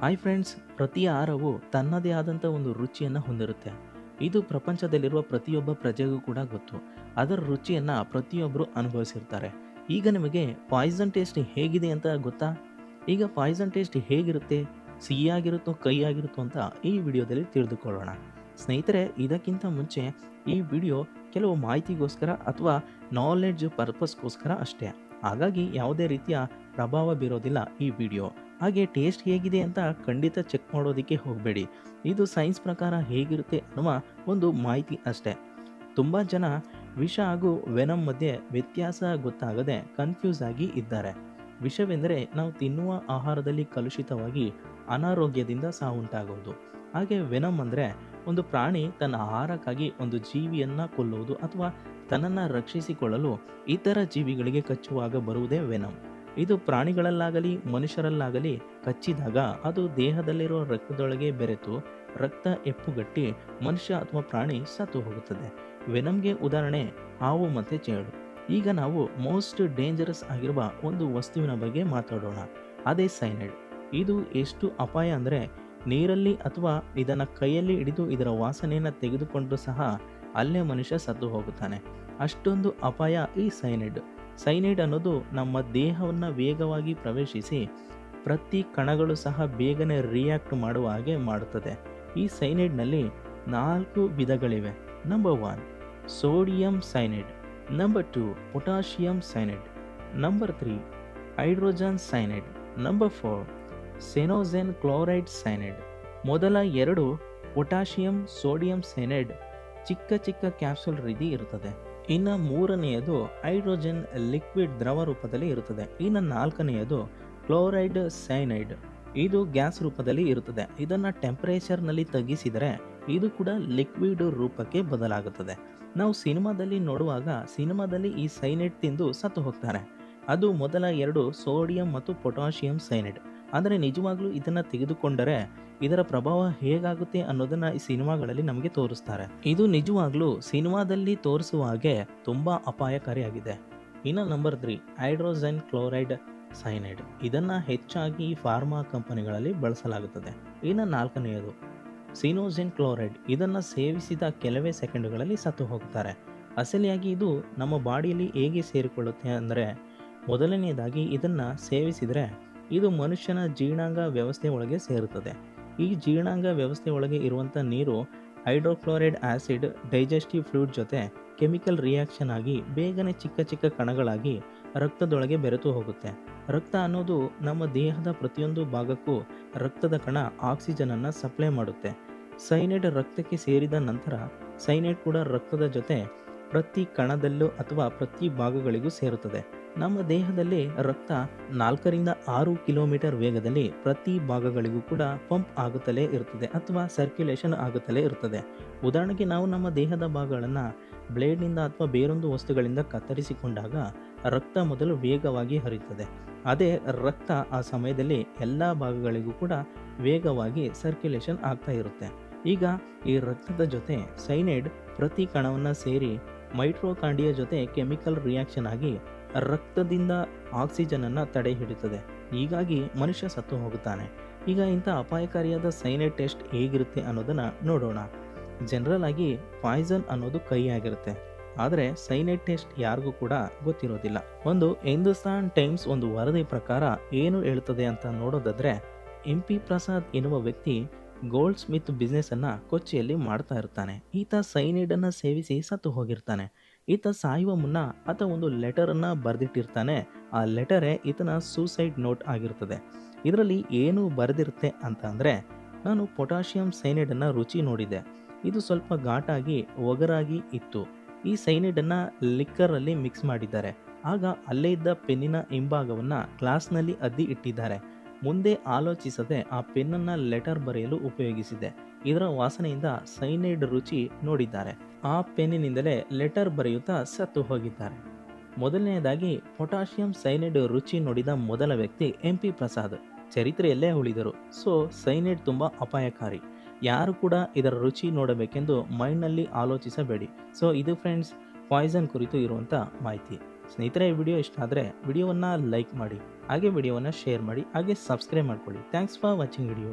Hi friends ಪ್ರತಿ ಆಹಾರವು ತನ್ನದೇ ಆದಂಥ ಒಂದು ರುಚಿಯನ್ನು ಹೊಂದಿರುತ್ತೆ. ಇದು ಪ್ರಪಂಚದಲ್ಲಿರುವ ಪ್ರತಿಯೊಬ್ಬ ಪ್ರಜೆಗೂ ಕೂಡ ಗೊತ್ತು. ಅದರ ರುಚಿಯನ್ನು ಪ್ರತಿಯೊಬ್ಬರು ಅನುಭವಿಸಿರ್ತಾರೆ. ಈಗ ನಿಮಗೆ ಪಾಯ್ಸನ್ ಟೇಸ್ಟ್ ಹೇಗಿದೆ ಅಂತ ಗೊತ್ತಾ? ಈಗ ಪಾಯ್ಸನ್ ಟೇಸ್ಟ್ ಹೇಗಿರುತ್ತೆ? ಸಿಹಿಯಾಗಿರುತ್ತೋ, ಕೈಯಾಗಿರುತ್ತೋ ಅಂತ ಈ ವಿಡಿಯೋದಲ್ಲಿ ತಿಳಿದುಕೊಳ್ಳೋಣ. ಸ್ನೇಹಿತರೆ, ಇದಕ್ಕಿಂತ ಮುಂಚೆ ಈ ವಿಡಿಯೋ ಕೆಲವು ಮಾಹಿತಿಗೋಸ್ಕರ ಅಥವಾ ನಾಲೆಡ್ಜ್ ಪರ್ಪಸ್ಗೋಸ್ಕರ ಅಷ್ಟೇ. ಹಾಗಾಗಿ ಯಾವುದೇ ರೀತಿಯ ಪ್ರಭಾವ ಬೀರೋದಿಲ್ಲ ಈ ವಿಡಿಯೋ. ಹಾಗೆ ಟೇಸ್ಟ್ ಹೇಗಿದೆ ಅಂತ ಖಂಡಿತ ಚೆಕ್ ಮಾಡೋದಕ್ಕೆ ಹೋಗಬೇಡಿ. ಇದು ಸೈನ್ಸ್ ಪ್ರಕಾರ ಹೇಗಿರುತ್ತೆ ಅನ್ನುವ ಒಂದು ಮಾಹಿತಿ ಅಷ್ಟೇ. ತುಂಬ ಜನ ವಿಷ ಹಾಗೂ ವೆನಮ್ ಮಧ್ಯೆ ವ್ಯತ್ಯಾಸ ಗೊತ್ತಾಗದೆ ಕನ್ಫ್ಯೂಸ್ ಆಗಿ ಇದ್ದಾರೆ. ವಿಷವೆಂದರೆ ನಾವು ತಿನ್ನುವ ಆಹಾರದಲ್ಲಿ ಕಲುಷಿತವಾಗಿ ಅನಾರೋಗ್ಯದಿಂದ ಸಾವುಂಟಾಗುವುದು ಹಾಗೆ ವೆನಮ್ ಅಂದರೆ ಒಂದು ಪ್ರಾಣಿ ತನ್ನ ಆಹಾರಕ್ಕಾಗಿ ಒಂದು ಜೀವಿಯನ್ನು ಕೊಲ್ಲುವುದು ಅಥವಾ ತನ್ನನ್ನು ರಕ್ಷಿಸಿಕೊಳ್ಳಲು ಇತರ ಜೀವಿಗಳಿಗೆ ಕಚ್ಚುವಾಗ ಬರುವುದೇ ವೆನಮ್. ಇದು ಪ್ರಾಣಿಗಳಲ್ಲಾಗಲಿ, ಮನುಷ್ಯರಲ್ಲಾಗಲಿ ಕಚ್ಚಿದಾಗ ಅದು ದೇಹದಲ್ಲಿರೋ ರಕ್ತದೊಳಗೆ ಬೆರೆತು ರಕ್ತ ಎಪ್ಪುಗಟ್ಟಿ ಮನುಷ್ಯ ಅಥವಾ ಪ್ರಾಣಿ ಸತ್ತು ಹೋಗುತ್ತದೆ. ವೆನಮ್ಗೆ ಉದಾಹರಣೆ, ಹಾವು ಮತ್ತು ಚೇಳು ಈಗ ನಾವು ಮೋಸ್ಟ್ ಡೇಂಜರಸ್ ಆಗಿರುವ ಒಂದು ವಸ್ತುವಿನ ಬಗ್ಗೆ ಮಾತಾಡೋಣ. ಅದೇ ಸೈನೈಡ್. ಇದು ಎಷ್ಟು ಅಪಾಯ ಅಂದರೆ ನೀರಲ್ಲಿ ಅಥವಾ ಇದನ್ನು ಕೈಯಲ್ಲಿ ಹಿಡಿದು ಇದರ ವಾಸನೆಯನ್ನು ತೆಗೆದುಕೊಂಡರೂ ಸಹ ಅಲ್ಲೇ ಮನುಷ್ಯ ಸತ್ತು ಹೋಗುತ್ತಾನೆ. ಅಷ್ಟೊಂದು ಅಪಾಯ ಈ ಸೈನೈಡ್. ಸೈನೈಡ್ ಅನ್ನೋದು ನಮ್ಮ ದೇಹವನ್ನು ವೇಗವಾಗಿ ಪ್ರವೇಶಿಸಿ ಪ್ರತಿ ಕಣಗಳು ಸಹ ಬೇಗನೆ ರಿಯಾಕ್ಟ್ ಮಾಡುವ ಹಾಗೆ ಮಾಡುತ್ತದೆ. ಈ ಸೈನೈಡ್ನಲ್ಲಿ ನಾಲ್ಕು ವಿಧಗಳಿವೆ. Number one sodium cyanide number two potassium cyanide number three hydrogen cyanide number four cyanogen chloride cyanide ಮೊದಲ ಎರಡು ಪೊಟಾಷಿಯಂ ಸೋಡಿಯಂ ಸೈನೈಡ್ ಚಿಕ್ಕ ಚಿಕ್ಕ ಕ್ಯಾಪ್ಸೂಲ್ ರೀತಿ ಇರುತ್ತದೆ ಇನ್ನು ಮೂರನೆಯದು ಹೈಡ್ರೋಜನ್ ಲಿಕ್ವಿಡ್ ದ್ರವ ರೂಪದಲ್ಲಿ ಇರುತ್ತದೆ. ಇನ್ನು ನಾಲ್ಕನೆಯದು ಕ್ಲೋರೈಡ್ ಸೈನೈಡ್. ಇದು ಗ್ಯಾಸ್ ರೂಪದಲ್ಲಿ ಇರುತ್ತದೆ. ಇದನ್ನು ಟೆಂಪರೇಚರ್ನಲ್ಲಿ ತಗ್ಗಿಸಿದರೆ ಇದು ಕೂಡ ಲಿಕ್ವಿಡ್ ರೂಪಕ್ಕೆ ಬದಲಾಗುತ್ತದೆ. ನಾವು ಸಿನಿಮಾದಲ್ಲಿ ನೋಡುವಾಗ ಸಿನಿಮಾದಲ್ಲಿ ಈ ಸೈನೈಡ್ ತಿಂದು ಸತ್ತು ಹೋಗ್ತಾರೆ. ಅದು ಮೊದಲ ಎರಡು ಸೋಡಿಯಂ ಮತ್ತು ಪೊಟ್ಯಾಷಿಯಂ ಸೈನೈಡ್. ಅಂದರೆ ನಿಜವಾಗ್ಲೂ ಇದನ್ನು ತೆಗೆದುಕೊಂಡರೆ ಇದರ ಪ್ರಭಾವ ಹೇಗಾಗುತ್ತೆ ಅನ್ನೋದನ್ನ ಈ ಸಿನಿಮಾಗಳಲ್ಲಿ ನಮಗೆ ತೋರಿಸ್ತಾರೆ. ಇದು ನಿಜವಾಗ್ಲೂ ಸಿನಿಮಾದಲ್ಲಿ ತೋರಿಸುವ ಹಾಗೆ ತುಂಬ ಅಪಾಯಕಾರಿಯಾಗಿದೆ. ಇನ್ನು number three hydrogen chloride cyanide. ಇದನ್ನು ಹೆಚ್ಚಾಗಿ ಫಾರ್ಮಾ ಕಂಪನಿಗಳಲ್ಲಿ ಬಳಸಲಾಗುತ್ತದೆ. ಇನ್ನು ನಾಲ್ಕನೆಯದು, ಸಿನೋಜೆನ್ ಕ್ಲೋರೈಡ್. ಇದನ್ನು ಸೇವಿಸಿದ ಕೆಲವೇ ಸೆಕೆಂಡುಗಳಲ್ಲಿ ಸತ್ತು ಹೋಗ್ತಾರೆ. ಅಸಲಿಯಾಗಿ ಇದು ನಮ್ಮ ಬಾಡಿಯಲ್ಲಿ ಹೇಗೆ ಸೇರಿಕೊಳ್ಳುತ್ತೆ ಅಂದರೆ ಮೊದಲನೆಯದಾಗಿ ಇದನ್ನು ಸೇವಿಸಿದರೆ ಇದು ಮನುಷ್ಯನ ಜೀರ್ಣಾಂಗ ವ್ಯವಸ್ಥೆ ಒಳಗೆ ಸೇರುತ್ತದೆ. ಈ ಜೀರ್ಣಾಂಗ ವ್ಯವಸ್ಥೆ ಒಳಗೆ ಇರುವಂಥ ನೀರು ಹೈಡ್ರೋಕ್ಲೋರೈಡ್ ಆ್ಯಸಿಡ್ ಡೈಜೆಸ್ಟಿವ್ ಫ್ಲೂಡ್ ಜೊತೆ ಕೆಮಿಕಲ್ ರಿಯಾಕ್ಷನ್ ಆಗಿ ಬೇಗನೆ ಚಿಕ್ಕ ಚಿಕ್ಕ ಕಣಗಳಾಗಿ ರಕ್ತದೊಳಗೆ ಬೆರೆತು ಹೋಗುತ್ತೆ. ರಕ್ತ ಅನ್ನೋದು ನಮ್ಮ ದೇಹದ ಪ್ರತಿಯೊಂದು ಭಾಗಕ್ಕೂ ರಕ್ತದ ಕಣ ಆಕ್ಸಿಜನನ್ನು ಸಪ್ಲೈ ಮಾಡುತ್ತೆ. ಸೈನೈಡ್ ರಕ್ತಕ್ಕೆ ಸೇರಿದ ನಂತರ ಸೈನೈಡ್ ಕೂಡ ರಕ್ತದ ಜೊತೆ ಪ್ರತಿ ಕಣದಲ್ಲೂ ಅಥವಾ ಪ್ರತಿ ಭಾಗಗಳಿಗೂ ಸೇರುತ್ತದೆ. ನಮ್ಮ ದೇಹದಲ್ಲಿ ರಕ್ತ ನಾಲ್ಕರಿಂದ ಆರು ಕಿಲೋಮೀಟರ್ ವೇಗದಲ್ಲಿ ಪ್ರತಿ ಭಾಗಗಳಿಗೂ ಕೂಡ ಪಂಪ್ ಆಗುತ್ತಲೇ ಇರುತ್ತದೆ ಅಥವಾ ಸರ್ಕ್ಯುಲೇಷನ್ ಆಗುತ್ತಲೇ ಇರುತ್ತದೆ. ಉದಾಹರಣೆಗೆ ನಾವು ನಮ್ಮ ದೇಹದ ಭಾಗಗಳನ್ನು ಬ್ಲೇಡ್ನಿಂದ ಅಥವಾ ಬೇರೊಂದು ವಸ್ತುಗಳಿಂದ ಕತ್ತರಿಸಿಕೊಂಡಾಗ ರಕ್ತ ಮೊದಲು ವೇಗವಾಗಿ ಹರಿಯುತ್ತದೆ. ಅದೇ ರಕ್ತ ಆ ಸಮಯದಲ್ಲಿ ಎಲ್ಲ ಭಾಗಗಳಿಗೂ ಕೂಡ ವೇಗವಾಗಿ ಸರ್ಕ್ಯುಲೇಷನ್ ಆಗ್ತಾ ಇರುತ್ತೆ. ಈಗ ಈ ರಕ್ತದ ಜೊತೆ ಸೈನೈಡ್ ಪ್ರತಿ ಕಣವನ್ನು ಸೇರಿ ಮೈಟ್ರೋಕಾಂಡಿಯ ಜೊತೆ ಕೆಮಿಕಲ್ ರಿಯಾಕ್ಷನ್ ಆಗಿ ರಕ್ತದಿಂದ ಆಕ್ಸಿಜನನ್ನು ತಡೆ ಹಿಡಿಯುತ್ತದೆ ಹೀಗಾಗಿ ಮನುಷ್ಯ ಸತ್ತು ಹೋಗುತ್ತಾನೆ. ಈಗ ಇಂಥ ಅಪಾಯಕಾರಿಯಾದ ಸೈನೈಡ್ ಟೆಸ್ಟ್ ಹೇಗಿರುತ್ತೆ ಅನ್ನೋದನ್ನು ನೋಡೋಣ. ಜನರಲ್ ಆಗಿ ಪಾಯ್ಸನ್ ಅನ್ನೋದು ಕೈಯಾಗಿರುತ್ತೆ. ಆದರೆ ಸೈನೈಡ್ ಟೆಸ್ಟ್ ಯಾರಿಗೂ ಕೂಡ ಗೊತ್ತಿರೋದಿಲ್ಲ. ಒಂದು ಹಿಂದೂಸ್ತಾನ್ ಟೈಮ್ಸ್ ಒಂದು ವರದಿ ಪ್ರಕಾರ ಏನು ಹೇಳ್ತದೆ ಅಂತ ನೋಡೋದಾದ್ರೆ, ಎಂ ಪಿ ಪ್ರಸಾದ್ ಎನ್ನುವ ವ್ಯಕ್ತಿ ಗೋಲ್ಡ್ ಸ್ಮಿತ್ ಬಿಸ್ನೆಸ್ ಅನ್ನ ಕೊಚ್ಚಿಯಲ್ಲಿ ಮಾಡ್ತಾ ಇರ್ತಾನೆ. ಈತ ಸೈನೈಡ್ ಅನ್ನ ಸೇವಿಸಿ ಸತ್ತು ಹೋಗಿರ್ತಾನೆ. ಈತ ಸಾಯುವ ಮುನ್ನ ಆತ ಒಂದು ಲೆಟರನ್ನು ಬರೆದಿಟ್ಟಿರ್ತಾನೆ. ಆ ಲೆಟರೇ ಈತನ ಸೂಸೈಡ್ ನೋಟ್ ಆಗಿರ್ತದೆ. ಇದರಲ್ಲಿ ಏನು ಬರೆದಿರುತ್ತೆ ಅಂತ ಅಂದರೆ, ನಾನು ಪೊಟ್ಯಾಷಿಯಂ ಸೈನೈಡನ್ನು ರುಚಿ ನೋಡಿದೆ. ಇದು ಸ್ವಲ್ಪ ಘಾಟಾಗಿ, ಒಗರಾಗಿ ಇತ್ತು. ಈ ಸೈನೈಡನ್ನು ಲಿಕ್ಕರಲ್ಲಿ ಮಿಕ್ಸ್ ಮಾಡಿದ್ದಾರೆ. ಆಗ ಅಲ್ಲೇ ಇದ್ದ ಪೆನ್ನಿನ ಹಿಂಭಾಗವನ್ನು ಗ್ಲಾಸ್ನಲ್ಲಿ ಅದ್ದಿ ಇಟ್ಟಿದ್ದಾರೆ. ಮುಂದೆ ಆಲೋಚಿಸದೆ ಆ ಪೆನ್ನನ್ನು ಲೆಟರ್ ಬರೆಯಲು ಉಪಯೋಗಿಸಿದೆ. ಇದರ ವಾಸನೆಯಿಂದ ಸೈನೈಡ್ ರುಚಿ ನೋಡಿದ್ದಾರೆ. ಆ ಪೆನ್ನಿನಿಂದಲೇ ಲೆಟರ್ ಬರೆಯುತ್ತಾ ಸತ್ತು ಹೋಗಿದ್ದಾರೆ. ಮೊದಲನೆಯದಾಗಿ ಪೊಟ್ಯಾಷಿಯಂ ಸೈನೈಡ್ ರುಚಿ ನೋಡಿದ ಮೊದಲ ವ್ಯಕ್ತಿ ಎಂ ಪಿ ಪ್ರಸಾದ್. ಚರಿತ್ರೆಯಲ್ಲೇ ಉಳಿದರು. ಸೊ, ಸೈನೈಡ್ ತುಂಬ ಅಪಾಯಕಾರಿ. ಯಾರು ಕೂಡ ಇದರ ರುಚಿ ನೋಡಬೇಕೆಂದು ಮೈಂಡ್ನಲ್ಲಿ ಆಲೋಚಿಸಬೇಡಿ. ಸೊ, ಇದು ಫ್ರೆಂಡ್ಸ್, ಪಾಯ್ಸನ್ ಕುರಿತು ಇರುವಂಥ ಮಾಹಿತಿ. ಸ್ನೇಹಿತರೆ, ಈ ವಿಡಿಯೋ ಇಷ್ಟ ಆದರೆ ವಿಡಿಯೋವನ್ನು ಲೈಕ್ ಮಾಡಿ, ಹಾಗೆ ವಿಡಿಯೋವನ್ನು ಶೇರ್ ಮಾಡಿ, ಹಾಗೆ ಸಬ್ಸ್ಕ್ರೈಬ್ ಮಾಡ್ಕೊಳ್ಳಿ. Thanks for watching video